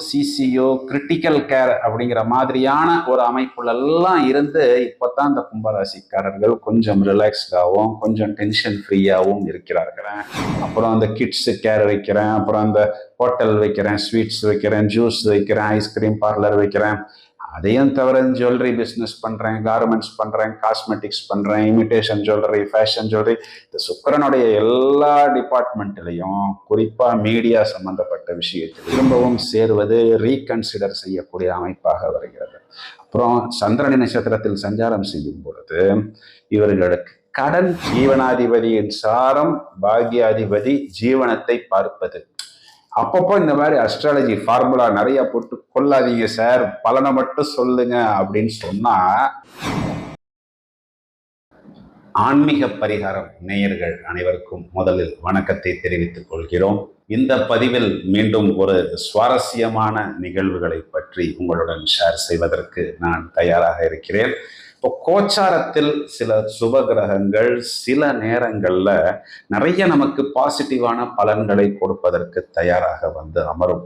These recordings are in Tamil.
சிசிஓ கிரிட்டிக்கல் கேர் அப்படிங்கிற மாதிரியான ஒரு அமைப்புலெல்லாம் இருந்து இப்போதான் இந்த கும்பராசிக்காரர்கள் கொஞ்சம் ரிலாக்ஸ்டாகவும் கொஞ்சம் டென்ஷன் ஃப்ரீயாகவும் இருக்கிறார்கள். அப்புறம் அந்த கிட்ஸு கேர் வைக்கிறேன் அப்புறம் அந்த ஹோட்டல் வைக்கிறேன் ஸ்வீட்ஸ் வைக்கிறேன் ஜூஸ் வைக்கிறேன் ஐஸ்கிரீம் பார்லர் வைக்கிறேன். அதையும் தவிர ஜுவல்லரி பிஸ்னஸ் பண்ணுறேன் கார்மெண்ட்ஸ் பண்ணுறேன் காஸ்மெட்டிக்ஸ் பண்ணுறேன் இமிட்டேஷன் ஜுவல்லரி ஃபேஷன் ஜுவல்லரி இந்த சுக்கரனுடைய எல்லா டிபார்ட்மெண்ட்லையும் குறிப்பாக மீடியா சம்பந்தப்பட்ட விஷயத்தில் திரும்பவும் சேருவது ரீகன்சிடர் செய்யக்கூடிய அமைப்பாக வருகிறது. அப்புறம் சந்திரனி நட்சத்திரத்தில் சஞ்சாரம் செய்யும் பொழுது இவர்களுக்கு கடன் ஜீவனாதிபதியின் சாரம் பாக்யாதிபதி ஜீவனத்தை பார்ப்பது. அப்பப்போ இந்த மாதிரி அஸ்ட்ராலஜி ஃபார்முலா நிறைய போட்டு கொள்ளாதீங்க சார் பலனை மட்டும் சொல்லுங்க அப்படின்னு சொன்னா ஆன்மீக பரிகாரம் நேயர்கள் அனைவருக்கும் முதலில் வணக்கத்தை தெரிவித்துக் கொள்கிறோம். இந்த பதிவில் மீண்டும் ஒரு சுவாரஸ்யமான நிகழ்வுகளை பற்றி உங்களுடன் ஷேர் செய்வதற்கு நான் தயாராக இருக்கிறேன். இப்போ கோச்சாரத்தில் சில சுப கிரகங்கள் சில நேரங்களில் நிறைய நமக்கு பாசிட்டிவான பலன்களை கொடுப்பதற்கு தயாராக வந்து அமரும்.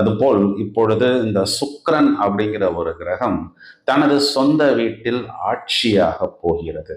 அதுபோல் இப்பொழுது இந்த சுக்ரன் அப்படிங்கிற ஒரு கிரகம் தனது சொந்த வீட்டில் ஆட்சியாக போகிறது.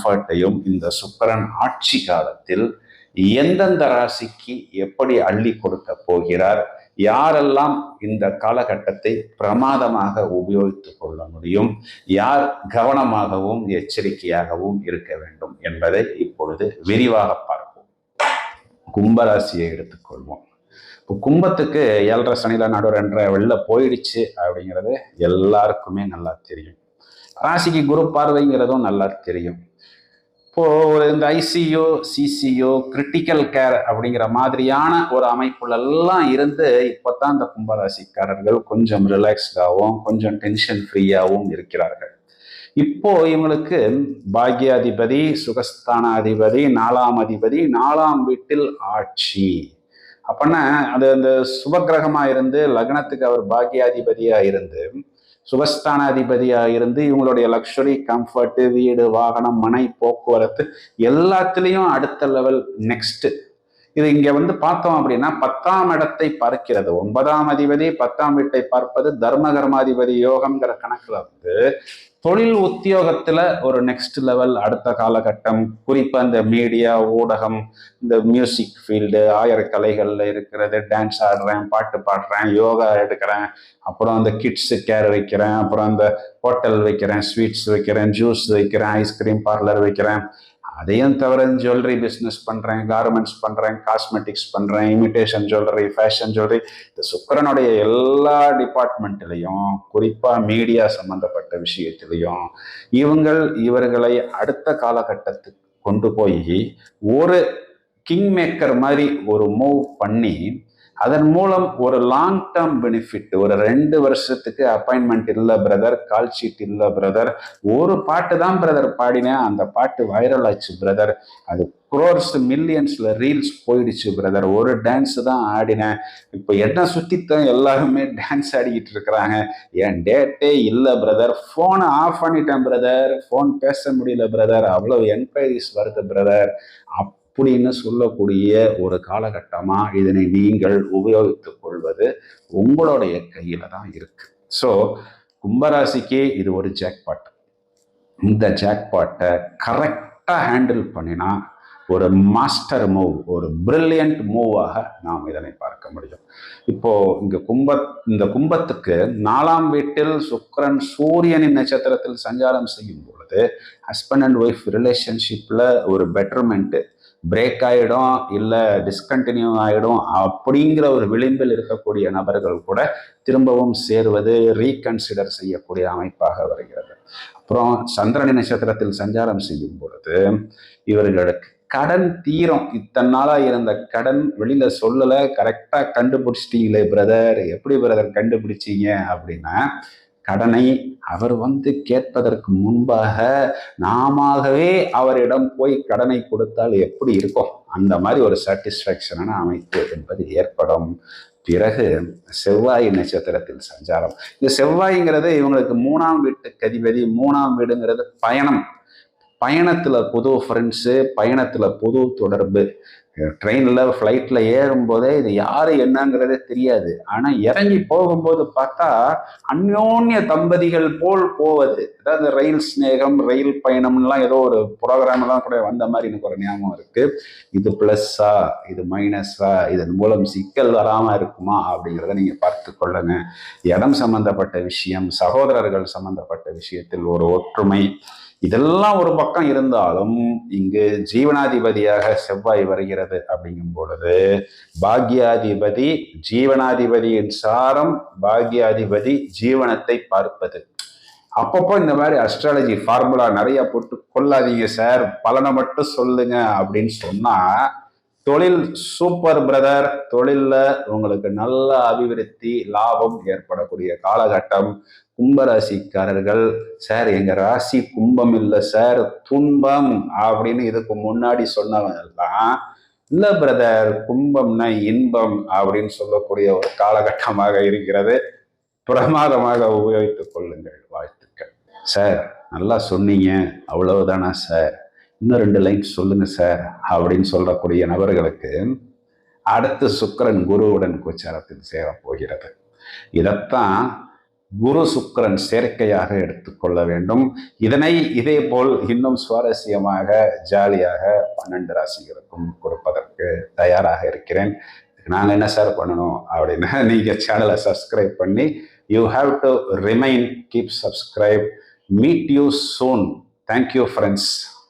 கம்ஃபர்ட்டையும் இந்த சுக்கரன் ஆட்சி காலத்தில் எந்தெந்த ராசிக்கு எப்படி அள்ளி கொடுக்க போகிறார் யாரெல்லாம் இந்த காலகட்டத்தை பிரமாதமாக உபயோகித்துக் கொள்ள முடியும் யார் கவனமாகவும் எச்சரிக்கையாகவும் இருக்க வேண்டும் என்பதை இப்பொழுது விரிவாக பார்ப்போம். கும்பராசியை எடுத்துக்கொள்வோம். இப்போ கும்பத்துக்கு ஏழரை சனில நடு ரெண்டரை வெளில போயிடுச்சு அப்படிங்கிறது எல்லாருக்குமே நல்லா தெரியும். ராசிக்கு குரு பார்வைங்கிறதும் நல்லா தெரியும். இப்போது ஒரு இந்த ஐசியோ சிசியோ கிரிட்டிக்கல் கேர் அப்படிங்கிற மாதிரியான ஒரு அமைப்புலெல்லாம் இருந்து இப்போதான் இந்த கும்பராசிக்காரர்கள் கொஞ்சம் ரிலாக்ஸ்டாகவும் கொஞ்சம் டென்ஷன் ஃப்ரீயாகவும் இருக்கிறார்கள். இப்போ இவங்களுக்கு பாக்யாதிபதி சுகஸ்தானாதிபதி நாலாம் அதிபதி நாலாம் வீட்டில் ஆட்சி. அப்படின்னா அது அந்த சுபகிரகமாக இருந்து லக்னத்துக்கு அவர் பாக்யாதிபதியாக இருந்து சுபஸ்தானாதிபதியா இருந்து இவங்களுடைய லக்ஸுரி கம்ஃபர்ட் வீடு வாகனம் மனை போக்குவரத்து எல்லாத்துலேயும் அடுத்த லெவல் நெக்ஸ்ட் இது இங்க வந்து பார்த்தோம் அப்படின்னா பத்தாம் இடத்தை பார்க்கிறது. ஒன்பதாம் அதிபதி பத்தாம் வீட்டை பார்ப்பது தர்மகர்மாதிபதி யோகம்ங்கிற கணக்குல வந்து தொழில் உத்தியோகத்துல ஒரு நெக்ஸ்ட் லெவல் அடுத்த காலகட்டம் குறிப்பா இந்த மீடியா ஊடகம் இந்த மியூசிக் ஃபீல்டு ஆயிர கலைகள்ல இருக்கிறது. டான்ஸ் ஆடுறேன் பாட்டு பாடுறேன் யோகா எடுக்கிறேன் அப்புறம் அந்த கிட்ஸு கேர் வைக்கிறேன் அப்புறம் அந்த ஹோட்டல் வைக்கிறேன் ஸ்வீட்ஸ் வைக்கிறேன் ஜூஸ் வைக்கிறேன் ஐஸ்கிரீம் பார்லர் வைக்கிறேன். அதையும் தவிர ஜுவல்லரி பிஸ்னஸ் பண்ணுறேன் கார்மெண்ட்ஸ் பண்ணுறேன் காஸ்மெட்டிக்ஸ் பண்ணுறேன் இமிட்டேஷன் ஜுவல்லரி ஃபேஷன் ஜுவல்லரி இந்த சுக்கரனுடைய எல்லா டிபார்ட்மெண்ட்லேயும் குறிப்பாக மீடியா சம்மந்தப்பட்ட விஷயத்திலையும் இவங்கள் இவர்களை அடுத்த காலகட்டத்துக்கு கொண்டு போய் ஒரு கிங் மேக்கர் மாதிரி ஒரு மூவ் பண்ணி அதன் மூலம் ஒரு லாங் டேர்ம் பெனிஃபிட் ஒரு ரெண்டு வருஷத்துக்கு அப்பாயின்மெண்ட் இல்லை பிரதர் கால் ஷீட் இல்லை பிரதர் ஒரு பாட்டு தான் பிரதர் பாடினேன். அந்த பாட்டு வைரல் ஆச்சு பிரதர் அது குரோர்ஸ் மில்லியன்ஸில் ரீல்ஸ் போயிடுச்சு பிரதர் ஒரு டான்ஸ் தான் ஆடினேன். இப்போ என்ன சுற்றித்தான் எல்லாருமே டான்ஸ் ஆடிக்கிட்டு இருக்கிறாங்க. என் டேட்டே இல்லை பிரதர் ஃபோனை ஆஃப் பண்ணிட்டேன் பிரதர் ஃபோன் பேச முடியல பிரதர் அவ்வளோ என்கொயரிஸ் வருது பிரதர் அப் அப்படின்னு சொல்லக்கூடிய ஒரு காலகட்டமாக இதனை நீங்கள் உபயோகித்துக் கொள்வது உங்களுடைய கையில தான் இருக்கு. ஸோ கும்பராசிக்கு இது ஒரு ஜாக்பாட் இந்த ஜாக்பாட்டை கரெக்டாக ஹேண்டில் பண்ணினா ஒரு மாஸ்டர் மூவ் ஒரு பிரில்லியன்ட் மூவாக நாம் இதனை பார்க்க முடியும். இப்போ இங்க கும்ப இந்த கும்பத்துக்கு நாலாம் வீட்டில் சுக்கரன் சூரியனின் நட்சத்திரத்தில் சஞ்சாரம் செய்யும் பொழுது ஹஸ்பண்ட் அண்ட் ஒய்ஃப் ரிலேஷன்ஷிப்ல ஒரு பெட்டர்மெண்ட்டு பிரேக் ஆகிடும் இல்லை டிஸ்கண்டினியூ ஆகிடும் அப்படிங்கிற ஒரு விளிம்பில் இருக்கக்கூடிய நபர்கள் கூட திரும்பவும் சேருவது ரீகன்சிடர் செய்யக்கூடிய அமைப்பாக வருகிறது. அப்புறம் சந்திரனி நட்சத்திரத்தில் சஞ்சாரம் செய்யும் பொழுது இவர்களுக்கு கடன் தீரும். இத்தனை நாளாக இருந்த கடன் வெளியில சொல்லலை கரெக்டாக கண்டுபிடிச்சிட்டீங்களே பிரதர் எப்படி பிரதர் கண்டுபிடிச்சீங்க அப்படின்னா கடனை அவர் வந்து கேட்பதற்கு முன்பாக நாமவே அவரிடம் போய் கடனை கொடுத்தால் எப்படி இருக்கும்? அந்த மாதிரி ஒரு சாட்டிஸ்ஃபேக்ஷனான அமைப்பு என்பது ஏற்படும். பிறகு செவ்வாய் நட்சத்திரத்தில் சஞ்சாரம். இந்த செவ்வாய்ங்கிறது இவங்களுக்கு மூணாம் வீட்டு கதிபதி மூணாம் வீடுங்கிறது பயணம். பயணத்தில் புது ஃப்ரெண்ட்ஸு பயணத்தில் புது தொடர்பு. ட்ரெயினில் ஃப்ளைட்டில் ஏறும்போதே இது யார் என்னங்கிறதே தெரியாது. ஆனால் இறங்கி போகும்போது பார்த்தா அந்யோன்ய தம்பதிகள் போல் போவது. அதாவது ரயில் ஸ்நேகம் ரயில் பயணம்லாம் ஏதோ ஒரு ப்ரோக்ராம்லாம் கூட வந்த மாதிரி எனக்கு ஒரு ஞாபகம் இருக்குது இது ப்ளஸ்ஸா இது மைனஸா இதன் மூலம் சிக்கல் வராமல் இருக்குமா அப்படிங்கிறத நீங்கள் பார்த்து கொள்ளுங்க. இடம் சம்பந்தப்பட்ட விஷயம் சகோதரர்கள் சம்பந்தப்பட்ட விஷயத்தில் ஒரு ஒற்றுமை. இதெல்லாம் ஒரு பக்கம் இருந்தாலும் இங்கு ஜீவனாதிபதியாக செவ்வாய் வருகிறது அப்படிங்கும் பொழுது பாக்யாதிபதி ஜீவனாதிபதியின் சாரம் பாக்யாதிபதி ஜீவனத்தை பார்ப்பது. அப்பப்போ இந்த மாதிரி அஸ்ட்ராலஜி ஃபார்முலா நிறைய போட்டு கொள்ளாதீங்க சார் பலனை மட்டும் சொல்லுங்க அப்படின்னு சொன்னா தொழில் சூப்பர் பிரதர் தொழில்ல உங்களுக்கு நல்ல அபிவிருத்தி லாபம் ஏற்படக்கூடிய காலகட்டம். கும்பராசிக்காரர்கள் சார் எங்க ராசி கும்பம் இல்லை சார். துன்பம் அப்படின்னு இதுக்கு முன்னாடி சொன்னவங்கெல்லாம் இல்ல பிரதர் கும்பம்னா இன்பம் அப்படின்னு சொல்லக்கூடிய ஒரு காலகட்டமாக இருக்கிறது. பிரமாதமாக உபயோகித்துக் கொள்ளுங்கள் வாழ்த்துக்கள். சார் நல்லா சொன்னீங்க. அவ்வளவுதானா சார்? இன்னும் ரெண்டு லைன் சொல்லுங்க சார் அப்படின்னு சொல்லக்கூடிய நபர்களுக்கு அடுத்து சுக்கரன் குருவுடன் கோச்சாரத்தில் சேரப்போகிறது. இதைத்தான் குரு சுக்கரன் சேர்க்கையாக எடுத்துக்கொள்ள வேண்டும். இதனை இதே போல் இன்னும் சுவாரஸ்யமாக ஜாலியாக பன்னெண்டு ராசிகளுக்கும் கொடுப்பதற்கு தயாராக இருக்கிறேன். நாங்கள் என்ன சார் பண்ணணும் அப்படின்னா நீங்கள் சேனலை சப்ஸ்கிரைப் பண்ணி you have to remain keep subscribe meet you soon thank you friends